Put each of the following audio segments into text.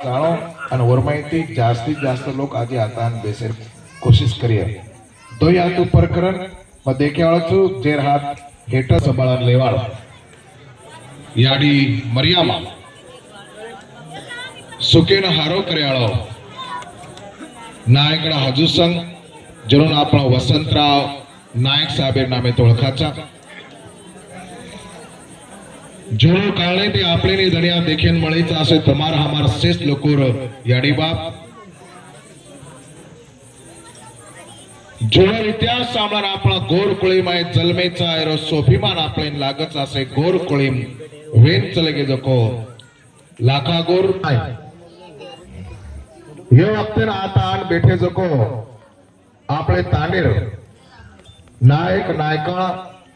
જાણો અને ઓરમાઈથી જાસ્તી જાસ્ત લોક આજે આતાન બેસે કોશિશ કરીએ દોઈ હાથ ઉપર કરન માં દેખે વાળો છું જેર હાથ હેઠ સંભાળ લેવાળો યાડી મરિયામાં સુકેન હારો કર્યાળો નાયકડા હજુ સંગ જરૂર આપણો વસંતરાવ નાયક સાહેબ નામે તો ઓળખાચા જોડો કાળે તે આપણી દરિયા દેખીન મળી ચાશે તમાર હમાર શ્રેષ્ઠ લોકો યાડી બાપ જોડો ઇતિહાસ સાંભળાર આપણા ગોર કુળીમાં જલમેચા એરો શોભીમાન આપણે લાગત આશે ગોર કુળીમ વેન ચલે ગે જકો લાખા ગોર યો વખતે આ તાન બેઠે જકો આપણે તાનેર નાયક નાયકા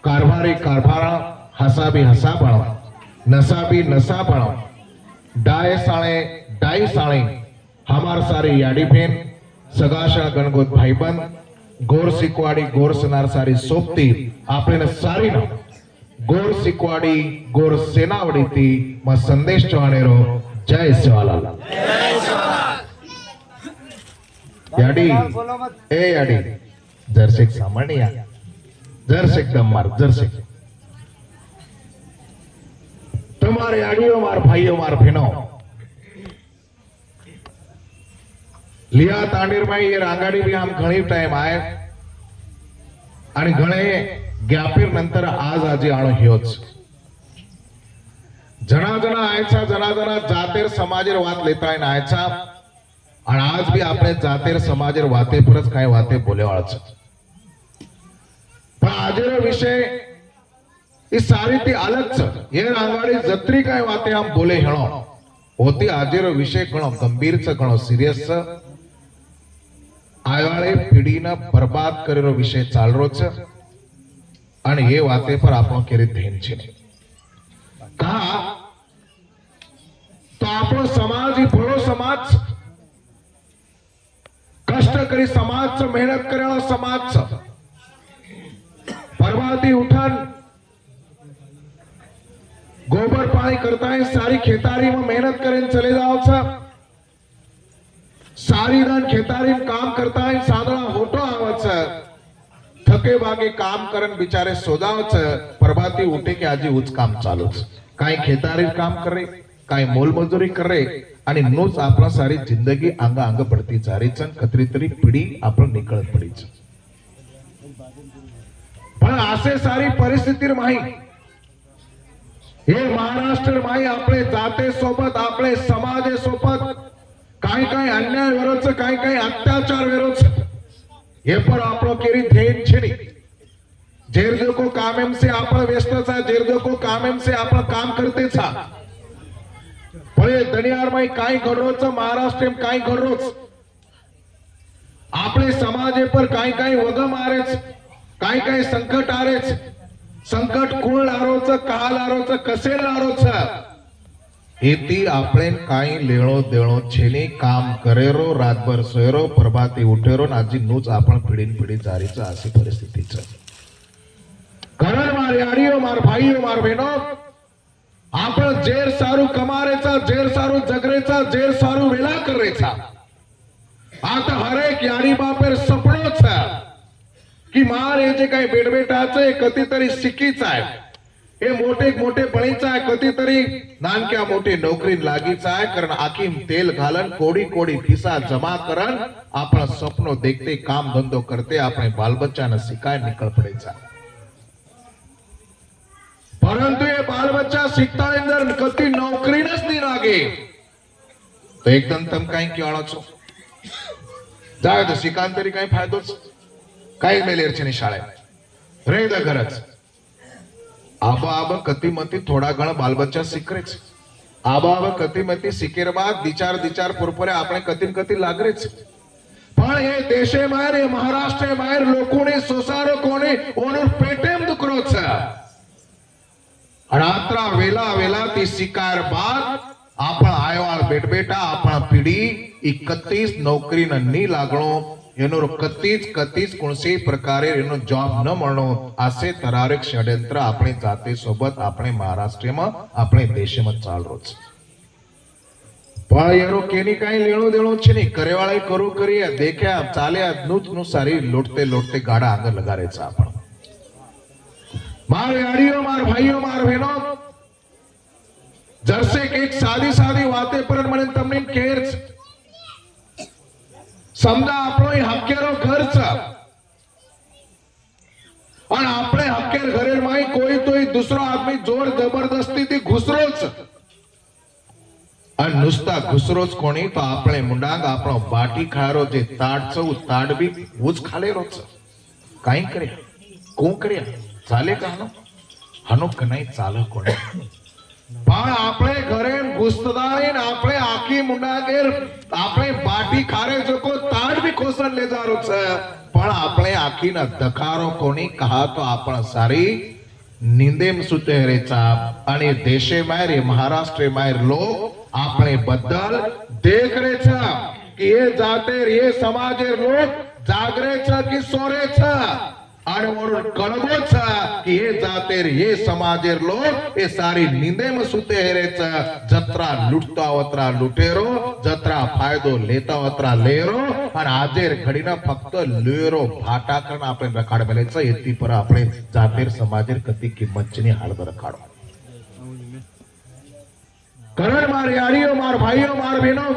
કારભારી કારભારા હસાબી હસાબા नसाबी नसा नसापणा डाय साळे डाई साळे हमार सारी याडी पेन सगाशा गणगोत भाई बन गोर सिकवाडी गोर सनार सारी सोपती। आपले सारी ना गोर सिकवाडी गोर सेनावडी ती। म संदेश चव्हाणेरो। जय सवाला याडी। ए याडी। जर शेख सामान्य। जर शेख दम्मार जर शेख તમારે આડીઓ માર ભાઈઓ માર બહેનો लिया तांडीरबाई हे रांगाडी बी आम घणी टाइम आहे आणि घणे गॅपीर नंतर आज आजी आणो ह्योच जना जना आयचा जना जना जातेर समाजेर वात लेताय आयचा आणि आज बी આપણે જાતેર સમાજેર વાતે પર જ કાંઈ વાતે બોલેવાળ છે પણ આજનો વિષય એ સારી રીતે અલગ છે એ આંગાડી જત્રી કાંઈ વાતે આમ બોલે હેણો હોતી આજનો વિષય ઘણો ગંભીર છે ઘણો સિરિયસ છે આવાળે પેઢીને બરબાદ કરેલો વિષય ચાલરો છે અને એ વાતે પર આપણો કેરી ધ્યાન છે કા તો આપણો સમાજ એ ભલો સમાજ છે કષ્ટ કરી સમાજ છે મહેનત કરેલો સમાજ છે પરવાથી ઉઠાન पढ़ाई करता है सारी खेतारी में मेहनत करें चले जाओ सब। सारी दान खेतारी में काम करता है साधना होटो आवत सर। थके भागे काम करन बिचारे सोदावच प्रभाती उठे के आजी उच काम चालूच। काय खेतारी काम करे काई मोल मजदूरी करे आणि नोच आपला सारी जिंदगी अंग अंग पडती जारीच कतरी तरी पिढी आपण निकळत पडीच. पण असे सारी परिस्थिती माहीत हे महाराष्ट्र माई आपले जाते सोबत आपले समाजे सोबत काही काही अन्याय विरोध काही काही अत्याचार विरोध हे पण आपलं केरी धेन छिनी. जो को कामेम से आपण व्यस्त सा जेर जो को कामेम से आपण काम करते सा पळे दणियार माई काय घडरोच महाराष्ट्र काय घडरोच आपले समाजे पर काही काही वग मारेच काही काही संकट आरेच. સંકટ કુળ લારો છે કા લારો છે કસે લારો છે એથી આપણે કાંઈ લેણો દેણો છે નહીં કામ કરેરો રાતભર સોયરો પ્રભાતે ઉઠેરો ને આજનું જ આપણ પીડીને પીડી જારી છે આસી પરિસ્થિતિ છે ઘર મારી આડીઓ માર ભાઈઓ માર બહેનો આપણે જેર સારું કમારે છે જેર સારું જગરે છે જેર સારું વેલા કરે છે આ તો હરેક યારી બાપેર સપનો છે की मार हे जे काही बेडबेटाचं हे कधीतरी शिकीच आहे हे मोठे मोठे बळीचं आहे कधीतरी नानक्या मोठी नोकरी लागीच आहे कारण आखीम तेल घालन कोडी कोडी खिसा जमा करन आपण स्वप्नो देखते काम धंधो करते આપણે બાલ બચ્ચાને શીખાય નીકળ પડે છે પરંતુ એ બાલ બચ્ચા શીખતા અંદર કદી નોકરી જ નહીં લાગે તો એકદમ તમે કઈ કહેવાના છો જાય તો શિકાન તરી કઈ ફાયદો છે કઈ મેલેર છે ની શાળે રહી દે ઘરજ આબા આબા કતિમતી થોડા ઘણા બાલ બચ્ચા શીખરે છે આબા આબા કતિમતી શીખેર બાદ દિચાર દિચાર પુરપરે આપણે કતિમ કતિ લાગરે છે પણ એ દેશે માર એ મહારાષ્ટ્રે માર લોકોને સોસારો કોને ઓનો પેટેમ દુકરો છે રાત્રા વેલા વેલા ती शिकार बाद आपण आयवाळ बेटबेटा आपण पिढी એકત્રીસ નોકરીને નહીં લાગણો એનો કતીજ કતીજ કોણસી પ્રકારે એનો જોબ ન મળનો, આસે તરારેક ષડયંત્ર આપણે જાતે સોબત આપણે મહારાષ્ટ્રમાં, આપણે દેશમાં ચાલરો છે. પણ એનો કેની કાંઈ લેણો દેણો છે નહીં કરેવાળા કરું કરીએ, દેખ્યા, ચાલ્યા નું નું સારી લોટતે લોટતે ગાડા આગળ લગાડે છે આપણ. માર યારીઓ માર ભાઈઓ, માર બહેનો જરસે એક સાદી સાદી વાતે પર મને તમને કેર છે સમજા આપણો એ હકેરો ઘર છે અને આપણે હકેર ઘરે માં કોઈ તો એ દૂસરો આદમી જોર જબરદસ્તીથી ઘુસરો છે અને નુસતા ઘુસરો જ કોણી તો આપણે મુંડાંગ આપણો બાટી ખારો જે તાડ છે ઉ તાડ બી હું જ ખાલેરો છે કાંઈ કર્યા કોણ કર્યા ચાલે કાનો હનો કનાઈ ચાલે કોણે પણ આપણે ઘરે ઘુસતા ને આપણે આખી મુંડાગેર આપણે બાટી ખારે જોકો તાડ બી ખોસણ લેજારો છે પણ આપણે આખીના દખારો કોની કહા તો આપણ સારી નિંદેમ સુતેરે ચાપ અને દેશે માર એ મહારાષ્ટ્રે માર લોક આપણે બદલ દેખ રે છે કે એ જાતે એ સમાજે લોક જાગરે છે કે સોરે છે आणि म्हणून कळवच की हे जाते हे समाजेर लोक हे सारी निंदेम सुते हेरेच जत्रा लुटता वत्रा लुटेरो जत्रा फायदो लेता वत्रा लेरो आणि आजेर घडीना फक्त लेरो भाटा करण आपण रखाड बेलेच येते पर आपण जातेर समाजेर कती किंमतची हाडब रखाडो करण मार यारियो मार भाईयो मार बेनो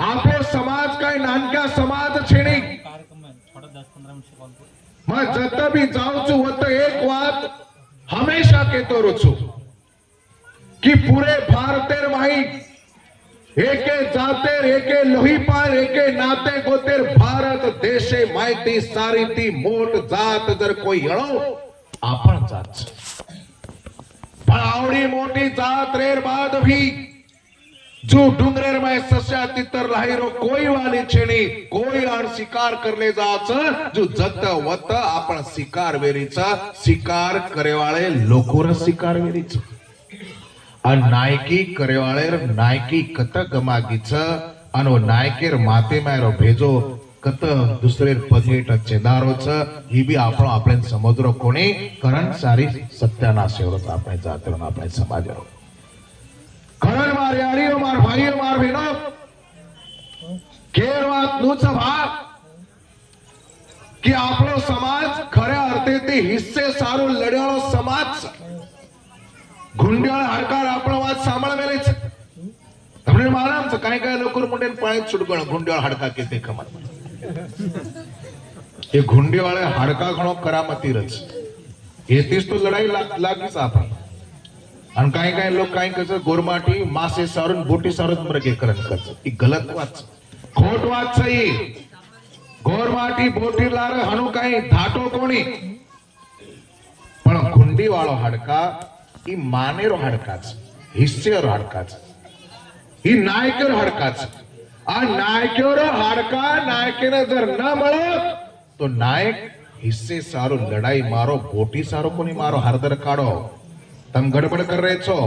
आपो समाज काही नानक्या समाज छेणी. मैं जता भी जाऊ छू वो तो एक बात हमेशा के रो छू कि पूरे भारतेर एक जाते जातेर लोही पार एके नाते गोतेर भारत देशे माहिती सारी ती मोट जात जर कोई येणो आपन जात. पर आवडी मोटी जात रेर बाद भी. जो डुंगरेर में सस्या तितर लाहिरो कोई वाली छेणी कोई और शिकार कर ले जाच जो जत वत आपण शिकार वेरीचा शिकार करेवाळे लोकोर शिकार वेरीच. अन नायकी करेवाळेर नायकी कत गमागीच अन नायकेर माते मायरो भेजो कत दुसरे पगेट चेदारोच ही बी आपण आपले समुद्र कोणी करण सारी सत्यानाश एवढंच आपण जात आपण समाजावर खरं मार यारी मार भाई मार भेनो खेळ आपलो समाज खऱ्या अर्थे हिस्से सारून लढ्याळो समाज. गुंड्याळ हडकार आपलो वाद सांभाळ मेलेच म्हणजे महाराज काय काय लोकर पाण्यात सुटकण गुंड्याळ हडका केते कमाल हे गुंडेवाळे हाडका घणो करामतीरच. येतेच तो लढाई लागलीच आपण. ખબર એ ગુંડિયાળે હડકા ઘણો કરામતી રચ એથી જ તો લડાઈ લાગ- લાગી છે આપણે અને કાંઈ કાંઈ લોકો કાંઈ કહે છે ગોરમાટી માસે સારું ને બોટી સારું જ મૃગે કરણ કરશે એ ગલત વાત છે ખોટ વાત છે એ ગોરમાટી બોટી લારે હણું કાંઈ ધાટો કોણી પણ ગુંડી વાળો હાડકા ઈ માનેરો હાડકા છે હિસ્સેરો હાડકા છે ઈ નાયકેરો હાડકા છે આ નાયકેરો હાડકા નાયકેને જર ન મળે તો નાયક હિસ્સે સારો લડાઈ મારો બોટી સારો કોની મારો હરદર કાઢો તમે ગડબડ કરે છો?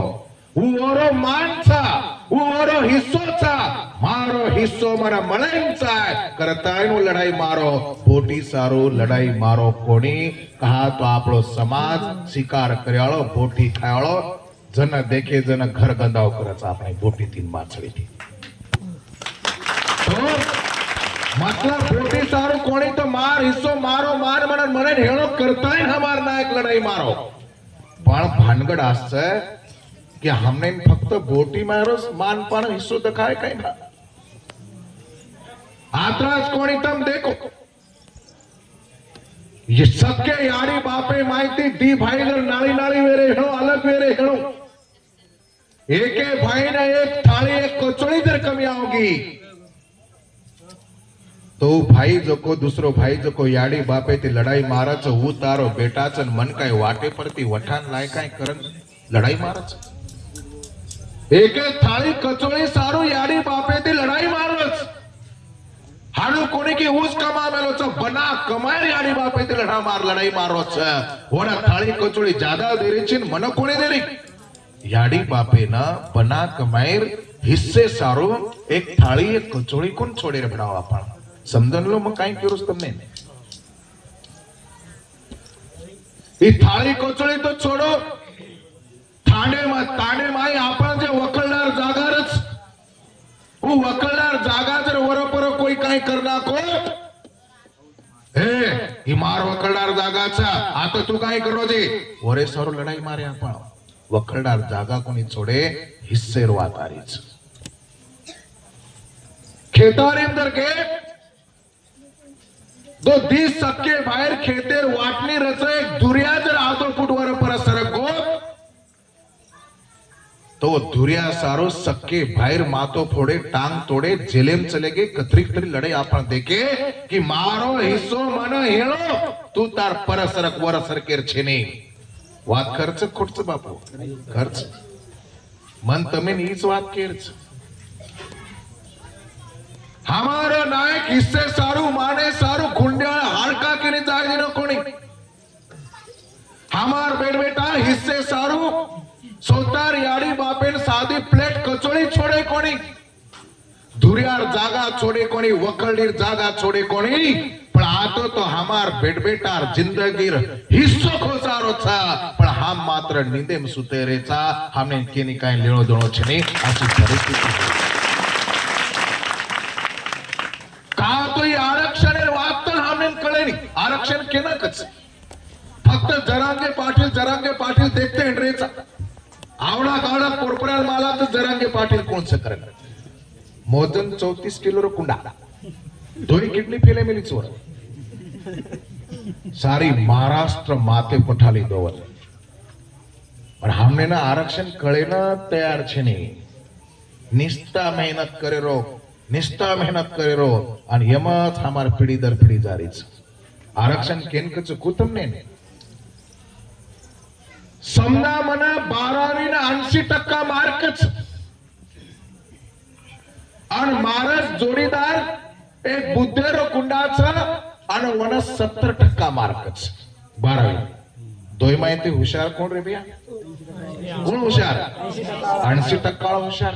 હું ઓરો માન છા, હું ઓરો હિસ્સો છા, મારો હિસ્સો મારા મળે એમ છે કરતા એનું લડાઈ મારો બોટી સારો લડાઈ મારો કોણી કહા તો આપણો સમાજ શિકાર કર્યાળો બોટી ખાયાળો જન દેખે જન ઘર ગંદાવ કરે છે આપણે બોટી થી માછળી મતલબ બોટી સારું કોણી તો માર હિસ્સો મારો, માર મને મને હેણો કરતાય હમાર નાયક લડાઈ મારો. પણ ભાનગડ આસ છે કે હમને ફક્ત બોટી મારો માન પણ હિસ્સો દેખાય કઈ ના આત્રાજ કોણી તમ દેખો ये सबके यारी बापे माहिती दी भाई जर नाली नाली वेरे हेणो अलग वेरे हेणो एके भाई ने एक थाली एक कचोड़ी जर कमी आओगी તો ભાઈ જોકો દૂસરો ભાઈ જોકો યાડી બાપે તે લડાઈ મારા છો હું તારો બેટા છે મન કાંઈ વાટે પરથી વઠાણ લાય કાંઈ કરન લડાઈ મારા છે એક થાળી કચોળી સારું યાડી બાપે તે લડાઈ મારો છે હાડું કોને કે હું જ કમાવેલો છો બના કમાય યાડી બાપે તે લડા માર લડાઈ મારો છે ઓના થાળી કચોળી જ્યાદા દેરી છે મને કોને દેરી યાડી બાપે ના બના કમાયર હિસ્સે સારું એક થાળી એક કચોળી કોણ છોડે રે ભડાવા પણ સમજણલો માં કાઈ કર્યું તમને એ થાળી કોચળી તો છોડો. થાણેમાં તાણેમાં આપણા જે વકલનાર જાગાર જ હું વકલનાર જાગાજર વરોપરો કોઈ કાઈ કર નાખો. હે ઈ માર વકલનાર જાગા છે. આ તો તું કાઈ કરો છે ઓરે સારો લડાઈ મારે આપણ વકલનાર જાગા કોની છોડે હિસ્સેરવા તારી છે. ખેતર અંદર કે दो बीस सक्के बाहेर खेळते वाटणी एक धुर्या जर आदो फुटवर परत सरको तो धुर्या सारो सक्के बाहेर मातो फोडे टांग तोडे जेलेम चले गे कत्रिक तरी लढे आपण देखे. कि मारो हिस्सो मन हेळो तू तार परत सरक वर सरकेर छेने. वाद खर्च खुटच बापू खर्च. मन तमेन हीच वाद केरच. हमारो नायक इससे सारू माने सारू खुंडिया हाड़का के लिए जाग दिनो कोनी हमार बेट बेटा हिस्से सारू सोतार यारी बापेन सादी प्लेट कचोड़ी छोड़े कोनी धुरियार जागा छोड़े कोणी वकळीर जागा छोडे कोणी। पण आतो तो हमार बेट बेटबेटार जिंदगीर हिस्सो खोसारो छा। पण हम मात्र निंदेम सुतेरेचा हमने केनी काय लेणो देणो छे अशी परिस्थिती आरक्षण केलं कच फक्त जरांगे पाटील जरांगे पाटील देखते हेंड्रेचा आवडा गावडा कोरपऱ्याला माला तर जरांगे पाटील कोणचं करेल मोजन चौतीस किलो रो कुंडा दोन किडनी फेले मिली चोर सारी महाराष्ट्र माते पठाली दोवर पण हमने ना आरक्षण कळे ना तयार છે નહીં નિષ્ઠા મહેનત કરે રો નિષ્ઠા મહેનત કરે રો અને એમાં જ અમાર પેઢી દર પેઢી જારી છે आरक्षण केनकच कुतम नाही. समजा म्हणा बारावीनं ऐंशी टक्का मार्कच. आणि मारस जोडीदार एक बुद्धेर कुंडाच आणि वन सत्तर टक्का मार्कच. बारावी. दोय माहिती हुशार कोण रे बिया? कोण हुशार? ऐंशी टक्का हुशार.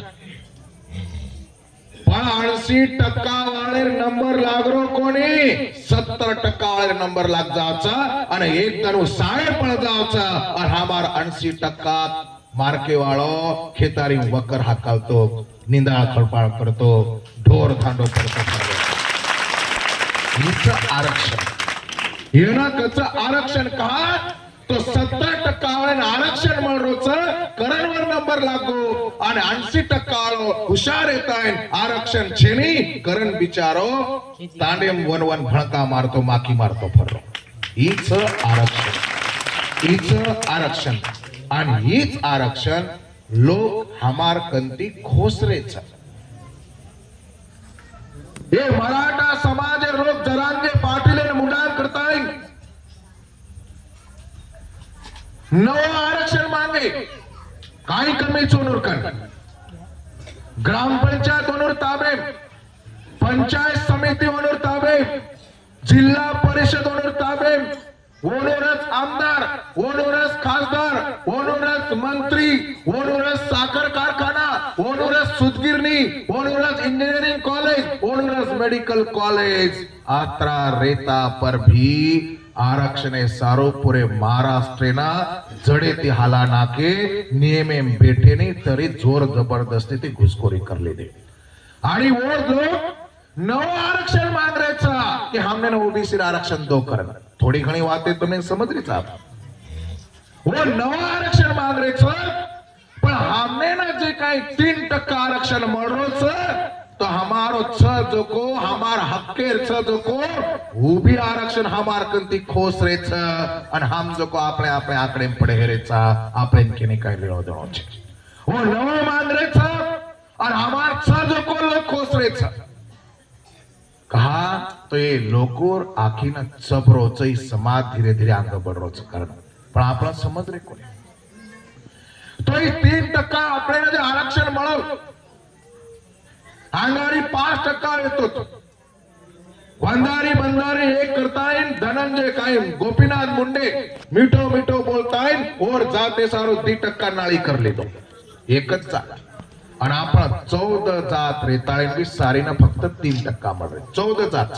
पण टक्का वाळे नंबर लागरो कोणी? सत्तर टक्का वाळे नंबर लाग जावचा आणि एक तनु साडे पण जावचा आणि हा मार ऐंशी टक्का मार्के वाळो खेतारी वकर हाकावतो निंदा खळपाळ करतो. ढोर धांडो करतो. हिचं आरक्षण. येणं कच आरक्षण का? तो सत्तर टक्का वाळ्यानं आरक्षण म्हणरोच करणवर नंबर लागू आणि ऐंशी टक्का हुशार येत आहे. आरक्षण छेनी करण बिचारो तांडेम वन वन भडका मारतो माकी मारतो फरलो हीच आरक्षण. हीच आरक्षण. आणि हीच आरक्षण लोक हमार कंती खोसरेच. हे मराठा समाज लोक जरांगे पाटील मुंडान करताय नवं आरक्षण मागे काही कमी चोनूरकन ग्रामपंचायत ओनूर ताबे. पंचायत समिती ओनूर ताबे. जिल्हा परिषद ओनूर ताबे. ओनोरस आमदार ओनोरस खासदार ओनोरस मंत्री ओनोरस साखर कारखाना ओनोरस सुतगिरणी ओनोरस इंजिनिअरिंग कॉलेज ओनोरस मेडिकल कॉलेज. आत्रा रेता पर भी आरक्षण सारोपुरे महाराष्ट्रेना जडे ते हाला नाके नियमे बेठेने तरी जोर जबरदस्ती ती घुसखोरी करलेले. आणि वो नव आरक्षण मांडायचा की हमने ओबीसी आरक्षण दो करण. थोडी घणी वाते तुम्ही समजलीच आहात. हो, वो नव आरक्षण मांडायचं पण हमने ना जे काही तीन टक्का आरक्षण मळलोच तो हमारो छ जोको हमार हक्केर छ जोको वो भी आरक्षण हमार कंती खोस रे छ आणि हम जोको આપણે આપણે આંકડે પડે રે छ આપણે કેને કાઈ લેણો દેણો છે वो नवं माग रे छ और हमार छ जोको लोग खोस रे छ कहा तो ये लोकोर आखीना चबरोच समाज धीरे धीरे अंग बडरोच कारण पण आपण समज रे कोणी तो ही तीन टक्का आपल्याला जे आरक्षण मिळव अंगारी पाच टक्का येतो बंधारी बंधारी हे करताय धनंजय कायम गोपीनाथ मुंडे मिठो मिठो बोलताय और जाते सारो दी टक्का नाळी करले तो. एकच जात. आणि आपण चौद जात रेताळी बी सारीनं फक्त तीन टक्का मारले. चौद जात.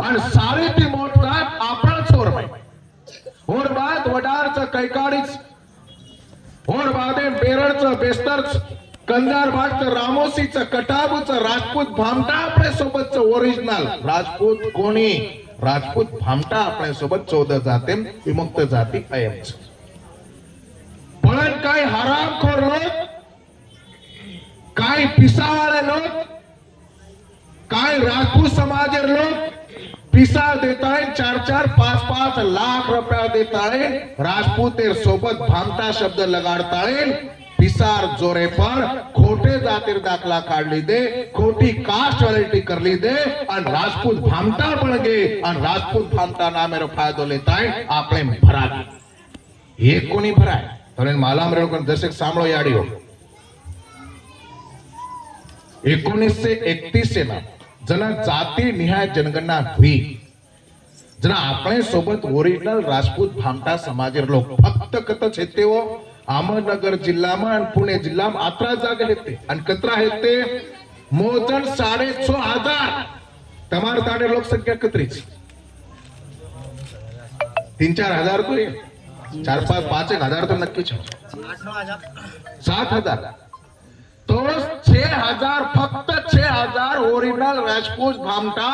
आणि सारी ती मोठतात आपणच ओर माहिती और बात वडारचं कैकाडीच ओर बादे बेरडचं बेस्तरच कंदार भाटचं रामोसीचं कटाबूचं राजपूत भामटा आपल्या सोबतच ओरिजिनल राजपूत कोणी? राजपूत भामटा आपल्यासोबत चौदा जाते विमुक्त जाती कायमच पण काय हरामखोर लोक? काय पिसावाले लोक? काय राजपूत समाज लोक? पिसा देताय चार चार पाच पाच लाख रुपया देताय राजपूत सोबत भामटा शब्द लगाडताय पिसार जोरे पर खोटे जातीर दाखला काढली दे खोटी कास्ट व्हॅलिटी करली दे आणि राजपूत भामटा पण गे आणि राजपूत भामटा ना मेरो फायदो लेताय आपले भरा हे कोणी भराय? तर मला मिळवून जसे सामळो याडियो हो। एकोणीसशे एकतीस ना जना जाती निहाय जनगणना हुई। जना आपले सोबत ओरिजिनल राजपूत भामटा समाजेर लोक फक्त कत छेते हो। अहमदनगर जिल्हामा आणि पुणे जिल्हा अकरा जागा येते आणि कत्रा आहेत ते मोजण साडे छो हजार. तमार ताडे लोकसंख्या कत्रीच तीन चार हजार तो ये चार पाच पाच एक हजार तो नक्कीच सात हजार. तो छे हजार फक्त छे हजार ओरिजिनल राजपूत भामटा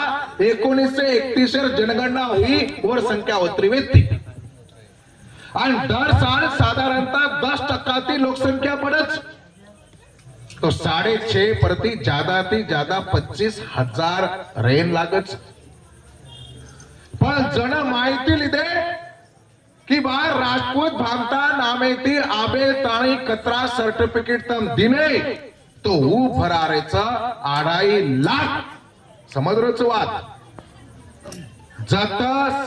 एकोणीसशे एकतीस जनगणना हुई वर संख्या उतरी थी आणि दर साल साधारणतः दस टक्काती लोकसंख्या पडच. तो साडे छह प्रति ज्यादा ती ज्यादा पच्चीस हजार रेन लागत पण जण माहिती लिदे की बा राजपूत भामता नामेती आबे ताणी कचरा सर्टिफिकेट तम दिने तो ऊ फरारेचा अढाई लाख. समजरोच वाद. जत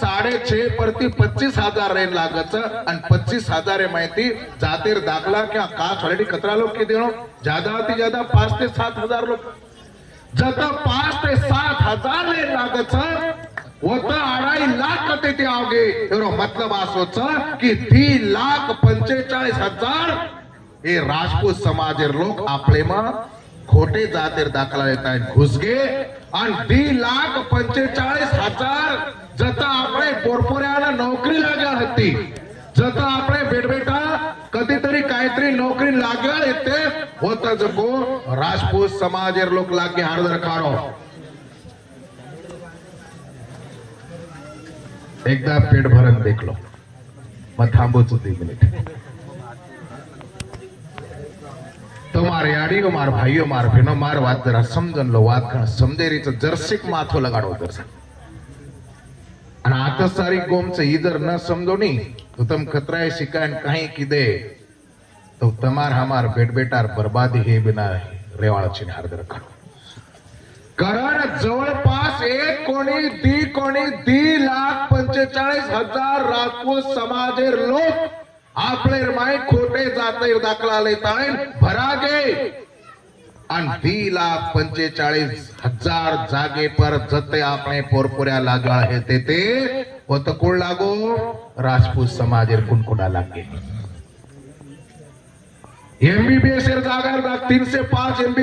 साडेछे परती पच्चीस हजार रेन लागत आणि पच्चीस हजार माहिती जातीर दाखला किंवा कास्ट ऑलरेडी कतरा लोक किती देणो? ज्यादा अति ज्यादा पाच ते सात हजार लोक. जत पाच ते सात हजार रेन लागत होत अढाई लाख कते ते आवगे एवढं मतलब असोच की ती लाख पंचेचाळीस हजार हे राजपूत समाजेर लोक आपले मग खोटे जातेर दाखला देत आहेत घुसगे. आणि दी लाख पंचेचाळीस हजार जता आपले पोरपोऱ्याला नोकरी लागणार होती जता आपले बेटबेटा कधीतरी काहीतरी नोकरी लागणार येते होत जगो. राजपूत समाजेर लोक लागे हाडदर काढो एकदा पेट भरत देखलो. मग थांबवच होती मिनिट. તો માર યાડીઓ માર ભાઈઓ માર બહેનો માર વાત જરા સમજણ લો વાત ખણ સમજેરી તો જરસીક માથો લગાડવો દર્શન અને આ તો સારી ગોમ છે ઈધર ન સમજો નહીં તો તમ ખતરાએ શિકાય ને કાંઈ કીધે તો તમાર હમાર બેટ બેટાર બરબાદી હે बिना રેવાળ છે ને હાર્દ રખાડો कारण जवळपास एक कोणी दी कोणी दी लाख पंचेचाळीस हजार राजपूत समाजेर लोक आपले आपलेरमाय खोटे जाते दाखला लेता भरागे. आणि दी लाख पंचेचाळीस हजार जागे पर जते आपले पोरपुऱ्या लागळ हे ते ते होत कोण लागो? राजपूत समाजेर कुणकुणा लागे एमबीबीएस जागार तीनशे पाच एमबी